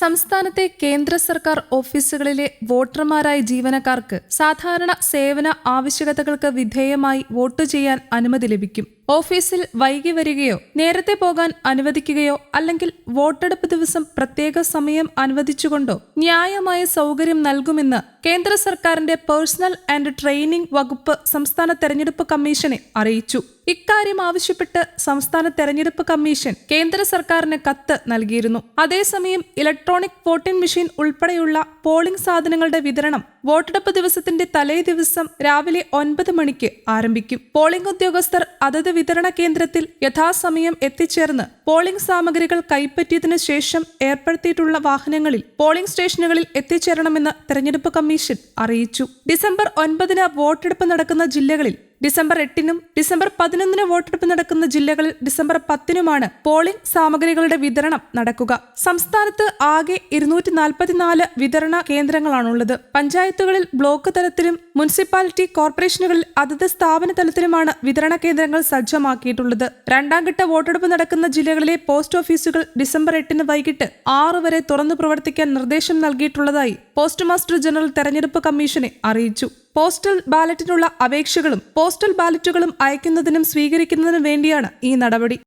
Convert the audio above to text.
സംസ്ഥാനത്തെ കേന്ദ്ര സർക്കാർ ഓഫീസുകളിലെ വോട്ടർമാരായ ജീവനക്കാർക്ക് സാധാരണ സേവന ആവശ്യകതകൾക്ക് വിധേയമായി വോട്ട് ചെയ്യാൻ അനുമതി ലഭിക്കും. ഓഫീസിൽ വൈകി വരികയോ നേരത്തെ പോകാൻ അനുവദിക്കുകയോ അല്ലെങ്കിൽ വോട്ടെടുപ്പ് ദിവസം പ്രത്യേക സമയം അനുവദിച്ചുകൊണ്ടോ ന്യായമായ സൗകര്യം നൽകുമെന്ന് കേന്ദ്ര സർക്കാരിന്റെ പേഴ്സണൽ ആൻഡ് ട്രെയിനിംഗ് വകുപ്പ് സംസ്ഥാന തെരഞ്ഞെടുപ്പ് കമ്മീഷനെ അറിയിച്ചു. ഇക്കാര്യം ആവശ്യപ്പെട്ട് സംസ്ഥാന തെരഞ്ഞെടുപ്പ് കമ്മീഷൻ കേന്ദ്ര സർക്കാരിന് കത്ത് നൽകിയിരുന്നു. അതേസമയം ഇലക്ട്രോണിക് വോട്ടിംഗ് മെഷീൻ ഉൾപ്പെടെയുള്ള പോളിംഗ് സാധനങ്ങളുടെ വിതരണം വോട്ടെടുപ്പ് ദിവസത്തിന്റെ തലേ ദിവസം രാവിലെ ഒൻപത് മണിക്ക് ആരംഭിക്കും. പോളിംഗ് ഉദ്യോഗസ്ഥർ അതത് വിതരണ കേന്ദ്രത്തിൽ യഥാസമയം എത്തിച്ചേർന്ന് പോളിംഗ് സാമഗ്രികൾ കൈപ്പറ്റിയതിനു ശേഷം ഏർപ്പെടുത്തിയിട്ടുള്ള വാഹനങ്ങളിൽ പോളിംഗ് സ്റ്റേഷനുകളിൽ എത്തിച്ചേരണമെന്ന് തെരഞ്ഞെടുപ്പ് കമ്മീഷൻ അറിയിച്ചു. ഡിസംബർ ഒൻപതിന് വോട്ടെടുപ്പ് നടക്കുന്ന ജില്ലകളിൽ ഡിസംബർ എട്ടിനും ഡിസംബർ പതിനൊന്നിന് വോട്ടെടുപ്പ് നടക്കുന്ന ജില്ലകളിൽ ഡിസംബർ പത്തിനുമാണ് പോളിംഗ് സാമഗ്രികളുടെ വിതരണം നടക്കുക. സംസ്ഥാനത്ത് ആകെ ഇരുന്നൂറ്റി നാൽപ്പത്തിനാല് വിതരണ കേന്ദ്രങ്ങളാണുള്ളത്. പഞ്ചായത്തുകളിൽ ബ്ലോക്ക് തലത്തിലും മുനിസിപ്പാലിറ്റി കോർപ്പറേഷനുകളിൽ അതത് സ്ഥാപന തലത്തിലുമാണ് വിതരണ കേന്ദ്രങ്ങൾ സജ്ജമാക്കിയിട്ടുള്ളത്. രണ്ടാം ഘട്ട വോട്ടെടുപ്പ് നടക്കുന്ന ജില്ലകളിലെ പോസ്റ്റ് ഓഫീസുകൾ ഡിസംബർ എട്ടിന് വൈകിട്ട് ആറ് വരെ തുറന്നു പ്രവർത്തിക്കാൻ നിർദ്ദേശം നൽകിയിട്ടുള്ളതായി പോസ്റ്റ് മാസ്റ്റർ ജനറൽ തെരഞ്ഞെടുപ്പ് കമ്മീഷനെ അറിയിച്ചു. പോസ്റ്റൽ ബാലറ്റിനുള്ള അപേക്ഷകളും പോസ്റ്റൽ ബാലറ്റുകളും അയക്കുന്നതിനും സ്വീകരിക്കുന്നതിനും വേണ്ടിയാണ് ഈ നടപടി.